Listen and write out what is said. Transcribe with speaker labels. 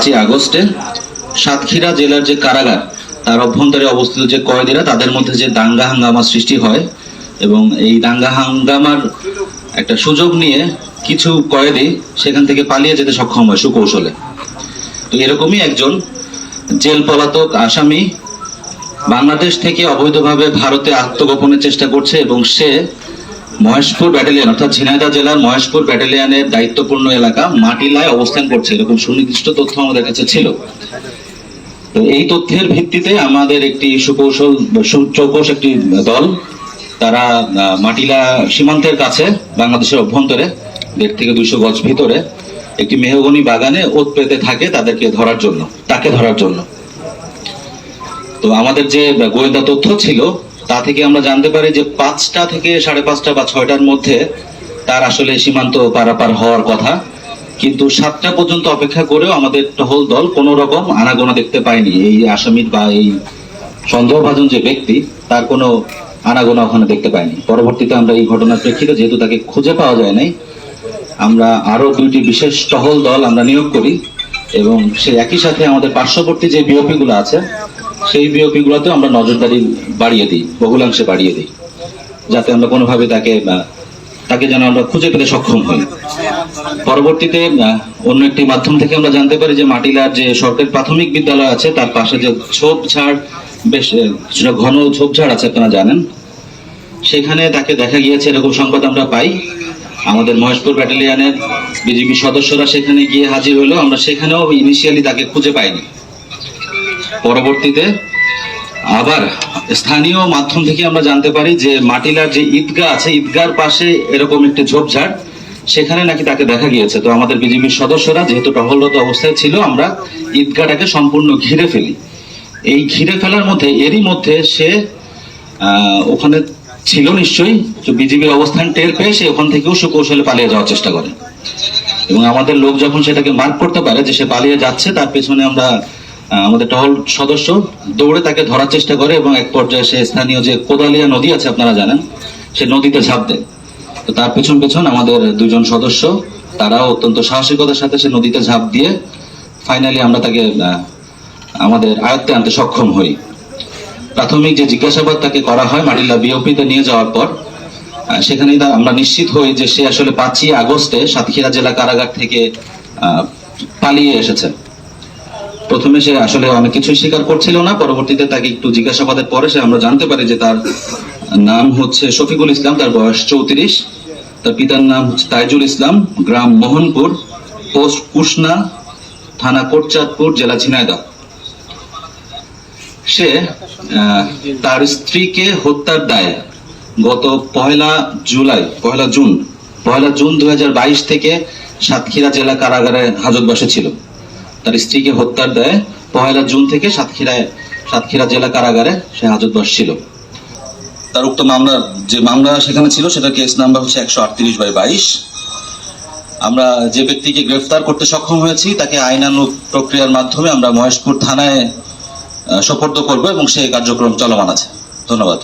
Speaker 1: পাঁচই আগস্টে সাতক্ষীরা জেলার যে কারাগার, তার অভ্যন্তরে অবস্থিত যে কয়েদিরা, তাদের মধ্যে যে দাঙ্গা হাঙ্গামা সৃষ্টি হয় এবং এই দাঙ্গা হাঙ্গামার একটা সুযোগ নিয়ে কিছু কয়েদি সেখান থেকে পালিয়ে যেতে সক্ষম হয় সুকৌশলে। তো এরকমই একজন জেল পলাতক আসামি বাংলাদেশ থেকে অবৈধভাবে ভারতে আত্মগোপনের চেষ্টা করছে এবং সে মহেশপুর ব্যাটালিয়ন, অর্থাৎ ঝিনাইদহ জেলার মহেশপুর ব্যাটালিয়নের দায়িত্বপূর্ণ এলাকা মাটিলায় অবস্থান করছে এরকম সুনির্দিষ্ট তথ্য আমাদের কাছে ছিল। তো এই তথ্যের ভিত্তিতে আমাদের একটি সুকৌশল চৌকস একটি দল, তারা মাটিলা সীমান্তের কাছে, বাংলাদেশের অভ্যন্তরে, দেড় থেকে দুইশো গজ ভিতরে, একটি মেহগনি বাগানে ওত পেতে থাকে তাদেরকে ধরার জন্য, তাকে ধরার জন্য। তো আমাদের যে গোয়েন্দা তথ্য ছিল তা থেকে আমরা জানতে পারি যে পাঁচটা থেকে সাড়ে পাঁচটা বা ছয়টার মধ্যে তার আসলে সীমান্ত পারাপার হওয়ার কথা। কিন্তু সাতটা পর্যন্ত অপেক্ষা করেও আমাদের টহল দল কোনো রকম আনাগোনা দেখতে পায়নি। এই আসামির বা এই সন্দেহভাজন যে ব্যক্তি, তার কোনো আনাগোনা ওখানে দেখতে পাইনি পরবর্তীতে আমরা এই ঘটনার প্রেক্ষিতে, যেহেতু তাকে খুঁজে পাওয়া যায় নাই, আমরা আরও দুইটি বিশেষ টহল দল আমরা নিয়োগ করি এবং সেই একই সাথে আমাদের পার্শ্ববর্তী যে বিওপি গুলো আছে সেই বিওপি গুলোতেও আমরা নজরদারি বাড়িয়ে দিই, বহুলাংশে বাড়িয়ে দিই, যাতে আমরা কোনোভাবে তাকে তাকে যেন আমরা খুঁজে পেতে সক্ষম হই। পরবর্তীতে অন্য একটি মাধ্যম থেকে আমরা জানতে পারি যে মাটিলার যে সরকারি প্রাথমিক বিদ্যালয় আছে, তার পাশে যে ঝোপঝাড় বেশ কিছুটা ঘন ঝোপঝাড় আছে আপনারা জানেন। সেখানে তাকে দেখা গিয়েছে, এরকম সংবাদ আমরা পাই। আমাদের মহেশপুর ব্যাটালিয়ানের বিজিবি সদস্যরা সেখানে গিয়ে হাজির হলো, আমরা সেখানেও ইনিশিয়ালি তাকে খুঁজে পাইনি। পরবর্তীতে আবার স্থানীয় মাধ্যম থেকে আমরা জানতে পারি যে মাটিলার যে ঈদগাহ আছে ঈদগার পাশে এরকম একটি ঝোপঝাড়, সেখানে নাকি তাকে দেখা গিয়েছে। তো আমাদের বিজিবির সদস্যরা যেহেতু টহলরত অবস্থায় ছিল, আমরা ঈদগাহটাকে সম্পূর্ণ ঘিরে ফেলি। এই ঘিরে ফেলার মধ্যে, এরই মধ্যে সে ওখানে ছিল নিশ্চয়ই, তো বিজেপির অবস্থান টের পেয়ে সে ওখান থেকেও সুকৌশলে পালিয়ে যাওয়ার চেষ্টা করে। এবং আমাদের লোক যখন সেটাকে মার্ক করতে পারে যে সে পালিয়ে যাচ্ছে, তার পেছনে আমরা আমাদের টহল সদস্য দৌড়ে তাকে ধরার চেষ্টা করে এবং এক পর্যায়ে সে স্থানীয় যে কোদালিয়া নদী আছে আপনারা জানেন, সে নদীতে ঝাঁপ দেয়। তো তার পেছন পেছন আমাদের দুজন সদস্য, তারাও অত্যন্ত সাহসিকতার সাথে সে নদীতে ঝাঁপ দিয়ে ফাইনালি আমরা তাকে আমাদের আয়ত্তে আনতে সক্ষম হই। প্রাথমিক যে জিজ্ঞাসাবাদ তাকে করা হয় মাটিলা বিওপিতে নিয়ে যাওয়ার পর তা- আমরা নিশ্চিত হই যে সে আসলে পাঁচই আগস্টে সাতক্ষীরা জেলা কারাগার থেকে পালিয়ে এসেছে। প্রথমে সে আসলে অনেক কিছুই স্বীকার করছিল না, পরবর্তীতে তাকে একটু জিজ্ঞাসাবাদের পরে সে আমরা জানতে পারি যে তার নাম হচ্ছে শফিকুল ইসলাম, তার বয়স চৌত্রিশ। তার পিতার নাম হচ্ছে তাইজুল ইসলাম, গ্রাম মোহনপুর, পোস্ট কুষ্ণা থানা কোটচাঁদপুর, জেলা ঝিনাইদহ। সে তার স্ত্রীকে হত্যার দায়ে গত পহেলা জুলাই পহেলা জুন পহেলা জুন দুই হাজার বাইশ থেকে সাতক্ষীরা জেলা কারাগারে হাজতবাসে ছিল। তার স্ত্রীকে হত্যার দেয় পহেলা জুন থেকে সাতক্ষীরায় সাতক্ষীরা জেলা কারাগারে সে হাজতবাস ছিল তার উক্ত মামলা যে মামলা সেখানে ছিল সেটা কেস নাম্বার হচ্ছে একশো আটত্রিশ বাই বাইশ। আমরা যে ব্যক্তিকে গ্রেফতার করতে সক্ষম হয়েছি, তাকে আইনানুগ প্রক্রিয়ার মাধ্যমে আমরা মহেশপুর থানায় সোপর্দ করব এবং সেই কার্যক্রম চলমান আছে। ধন্যবাদ।